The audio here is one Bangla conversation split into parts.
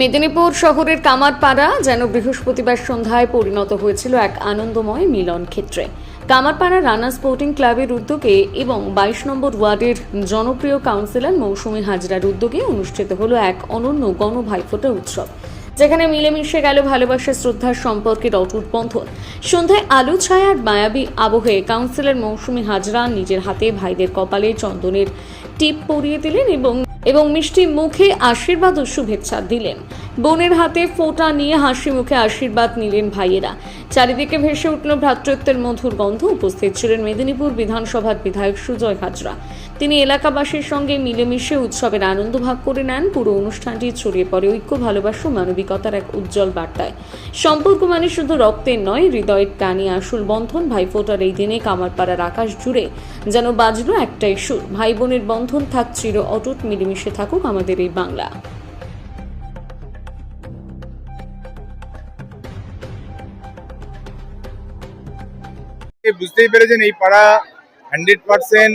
মেদিনীপুর শহরের কামারপাড়া যেন বৃহস্পতিবার সন্ধ্যায় পরিণত হয়েছিল এক আনন্দময় মিলন ক্ষেত্রে। কামারপাড়া রানা স্পোর্টিং ক্লাবের উদ্যোগে এবং বাইশ নম্বর ওয়ার্ডের জনপ্রিয় কাউন্সিলর মৌসুমী হাজরার উদ্যোগে অনুষ্ঠিত হলো এক অনন্য গণ ভাইফোঁটা উৎসব, যেখানে মিলেমিশে গেল ভালোবাসা, শ্রদ্ধার সম্পর্কের অটুট বন্ধন। সন্ধ্যায় আলো ছায়ার মায়াবী আবহে কাউন্সিলর মৌসুমী হাজরা নিজের হাতে ভাইদের কপালে চন্দনের টিপ পরিয়ে দিলেন এবং এবং মিষ্টি মুখে আশীর্বাদ ও শুভেচ্ছা দিলেন। বোনের হাতে ফোঁটা নিয়ে হাসি মুখে আশীর্বাদ নিলেন ভাইয়েরা। চারিদিকে ভেসে উঠল ভ্রাতৃত্বের মধুর গন্ধ। উপস্থিত ছিলেন মেদিনীপুর বিধানসভার বিধায়ক সুজয় হাজরা। তিনি এলাকাবাসীর সঙ্গে মিলেমিশে উৎসবের আনন্দ ভাগ করে নেন। পুরো অনুষ্ঠানটি ছড়িয়ে পড়ে ঐক্য, ভালোবাসা মানবিকতার এক উজ্জ্বল বার্তায়। সম্পর্ক মানে শুধু রক্তের নয়, হৃদয়ের টানি আসল বন্ধন। ভাইফোঁটার এই দিনে কামারপাড়ার আকাশ জুড়ে যেন বাজলো একটাই সুর। ভাই বোনের বন্ধন থাক চির অটুট, মিলেমিশে থাকুক আমাদের এই বাংলা। বুঝতেই পেরেছেন, এই পাড়া হান্ড্রেড পার্সেন্ট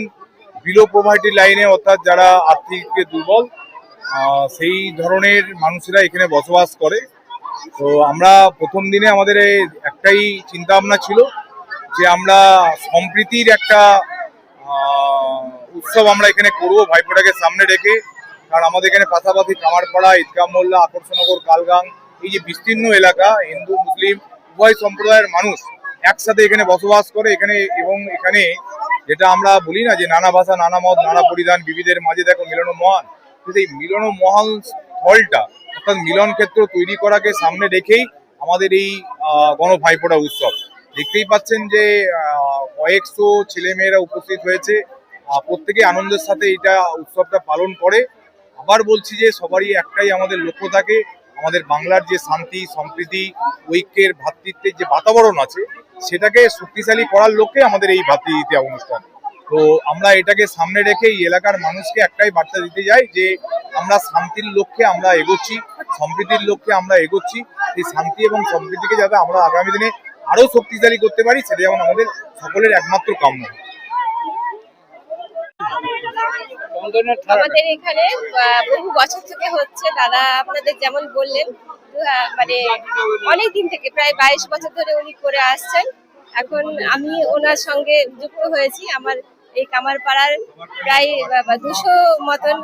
বিলো পভার্টি লাইনে অর্থাৎ যারা আর্থিক দুর্বল সেই ধরনের মানুষেরা এখানে বসবাস করে। তো আমরা প্রথম দিনে আমাদের একটাই চিন্তা ভাবনা ছিল যে আমরা সম্প্রীতির একটা উৎসব আমরা এখানে করব, ভাইফোঁটাকে সামনে রেখে। কারণ আমাদের এখানে পাশাপাশি কামারপাড়া, ঈদগাহ মোল্লা আকর্ষণগর কালগাং, এই যে বিস্তীর্ণ এলাকা, হিন্দু, মুসলিম, উভয় সম্প্রদায়ের মানুষ একসাথে এখানে বসবাস করে এখানে এবং এখানে যেটা আমরা বলি না যে নানা ভাষা নানা মত নানা পরিধান বিবিধের মাঝে দেখো মিলন মহান এই মিলন মহান স্থলটা অর্থাৎ মিলন ক্ষেত্র তৈরি করাকে সামনে রেখেই আমাদের এই আহ, গণ ভাইফোঁটা উৎসব। দেখতেই পাচ্ছেন যে কয়েকশো ছেলেমেয়েরা উপস্থিত হয়েছে। প্রত্যেকে আনন্দের সাথে এটা উৎসবটা পালন করে। আবার বলছি যে সবারই একটাই আমাদের লক্ষ্য থাকে আমাদের বাংলার যে শান্তি সম্প্রীতি ঐক্যের ভ্রাতৃত্বের যে বাতাবরণ আছে সেটাকে শক্তিশালী করার লক্ষ্যে আমাদের এই ভাতৃদ্বিতীয় অনুষ্ঠান। তো আমরা এটাকে সামনে রেখে এই এলাকার মানুষকে একটাই বার্তা দিতে যাই যে, আমরা শান্তির লক্ষ্যে আমরা এগোচ্ছি, সম্প্রীতির লক্ষ্যে আমরা এগোচ্ছি। এই শান্তি এবং সম্প্রীতিকে যাতে আমরা আগামী দিনে আরও শক্তিশালী করতে পারি সেটা যেমন আমাদের সকলের একমাত্র কাম্য। আমাদের এখানে বহু বছর থেকে হচ্ছে, দাদা আপনাদের যেমন বললেন মানে অনেক দিন থেকে, প্রায় বাইশ বছর ধরে উনি করে আসছেন। এখন আমি ওনার সঙ্গে যুক্ত হয়েছি। আমার এই কামারপাড়ার প্রায় দুশো মতন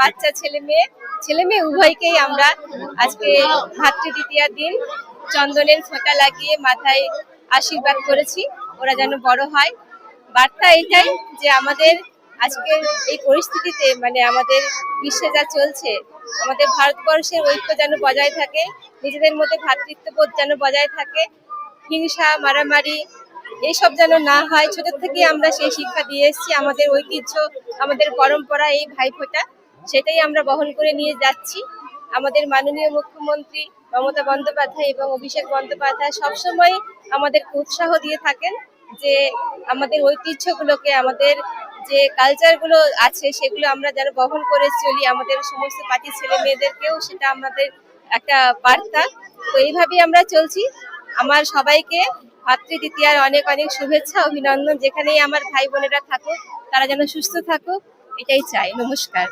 বাচ্চা ছেলে মেয়ে। ছেলে মেয়ে উভয়কেই আমরা আজকে ভাতৃদ্বিতীয়ার দিন চন্দনের ফোঁটা লাগিয়ে মাথায় আশীর্বাদ করেছি। ওরা যেন বড় হয়। বার্তা এটাই যে আমাদের আজকের এই পরিস্থিতিতে মানে আমাদের বিশ্বে যা চলছে, আমাদের ভারতবর্ষের ঐক্য যেন বজায় থাকে, নিজেদের মধ্যে ভ্রাতৃত্ববোধ যেন বজায় থাকে, হিংসা, মারামারি, এইসব যেন না হয়। ছোট থেকে আমরা সেই শিক্ষা দিয়ে এসেছি, আমাদের ঐতিহ্য, আমাদের পরম্পরা, এই ভাইফোঁটা, সেটাই আমরা বহন করে নিয়ে যাচ্ছি। আমাদের মাননীয় মুখ্যমন্ত্রী মমতা বন্দ্যোপাধ্যায় এবং অভিষেক বন্দ্যোপাধ্যায় সবসময় আমাদের উৎসাহ দিয়ে থাকেন যে আমাদের ঐতিহ্যগুলোকে, আমাদের যে কালচারগুলো আছে, সেগুলো আমরা যেন বহন করে চলি, আমাদের সমস্ত পার্টি ছেলে মেয়েদেরকেও সেটা আমাদের একটা বার্তা। তো এইভাবেই আমরা চলছি। আমার সবাইকে ভাতৃদ্বিতীয়ার অনেক অনেক শুভেচ্ছা, অভিনন্দন। যেখানেই আমার ভাই বোনেরা থাকুক, তারা যেন সুস্থ থাকুক, এটাই চাই। নমস্কার।